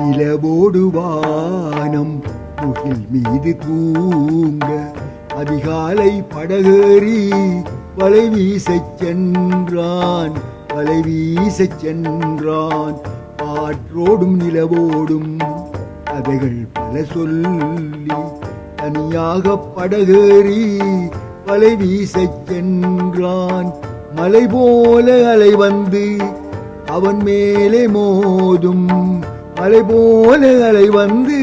நிலவோடு வானம் முகில் மீது தூங்க அதிகாலை படகேறி வலை வீசச் சென்றான் வலை வீசச் சென்றான். ஆற்றோடும் நிலவோடும் கதைகள் பல சொல்லி தனியாக படகேறி வலை வீசச் சென்றான். மலை போல அலை வந்து அவன் மேலே மோதும் மலை போல அலை வந்து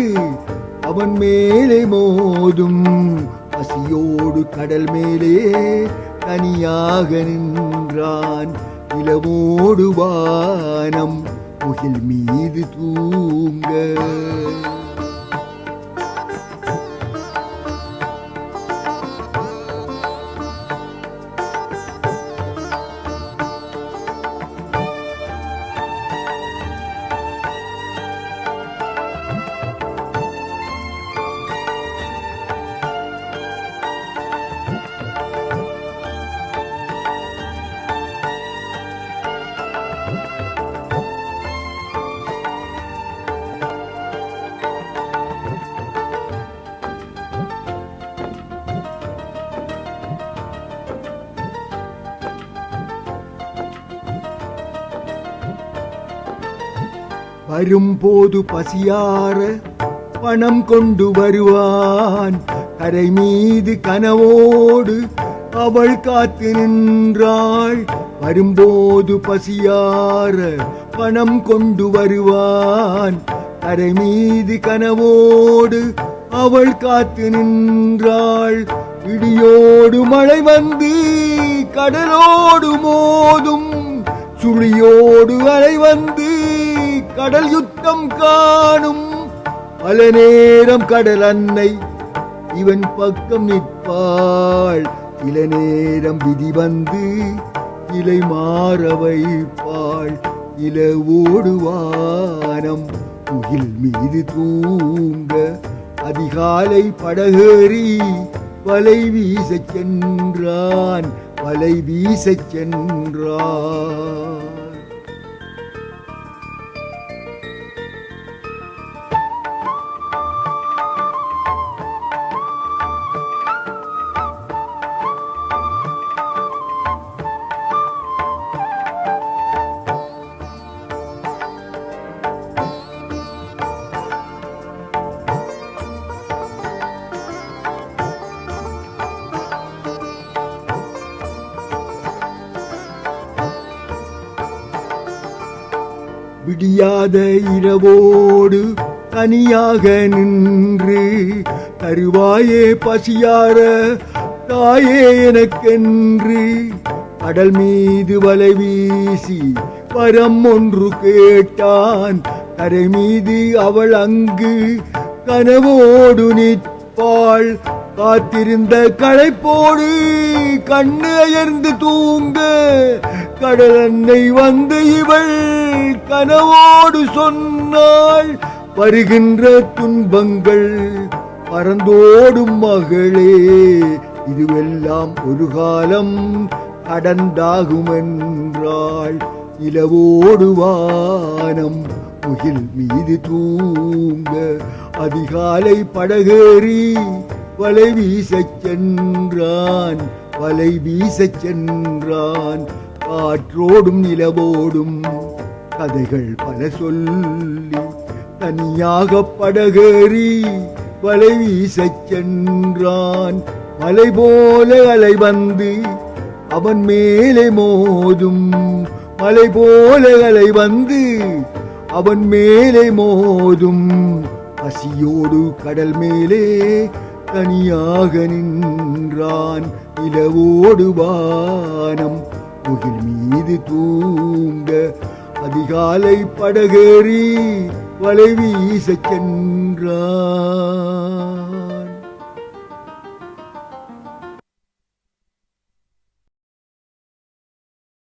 அவன் மேலே மோதும் பசியோடு கடல் மேலே தனியாக நின்றான் நிலவோடு வானம் முகில் மீது தூங்க. வரும்போது பசியார பணம் கொண்டு வருவான். கரை மீது கனவோடு அவள் காத்து நின்றாள். வரும்போது பசியார பணம் கொண்டு வருவான். கரை மீது கனவோடு அவள் காத்து நின்றாள். இடியோடு மழை வந்து கடலோடு மோதும். சுழியோ காணும் பல நேரம் கடல் அன்னை. இவன் பக்கம் நிற்பாள். சில நேரம் விதி வந்து இலை மாற வைப்பாள். இல ஓடுவானம் முகில் மீது தூங்க. அதிகாலை படகேறி வலை வீச சென்றான். வலை வீச சென்றான். விடியாத இரவோடு தனியாக நின்று தருவாயே பசியார தாயே எனக்கென்று. கடல் மீது வலை வீசி வரம் ஒன்று கேட்டான். கரை மீது அவள் அங்கு கனவோடு நிற்பாள் காத்திருந்த களைப்போடு கண்ணு அயர்ந்து தூங்க. கடல் அன்னை வந்து இவள் கனவோடு சொன்னாள். வருகின்ற துன்பங்கள் பறந்தோடும் மகளே. இதுவெல்லாம் ஒரு காலம் கடந்தாகுமென்றாள். என்றாள் வானம் முகில் மீது தூங்க அதிகாலை படகேறி வலை வீசச் சென்றான் வலை வீசச் சென்றான். காற்றோடும் நிலவோடும் கதைகள் பல சொல்லி தனியாக படகேறி வலை வீசச் சென்றான். மலை போல அலை வந்து அவன் மேலே மோதும் மலை போல அலை வந்து அவன் மேலே மோதும் பசியோடு கடல் மேலே தனியாக நின்றான் இலவோடு வானம் முகில் மீது தூங்க அதிகாலை படகேறி வலை வீசச் சென்றான்.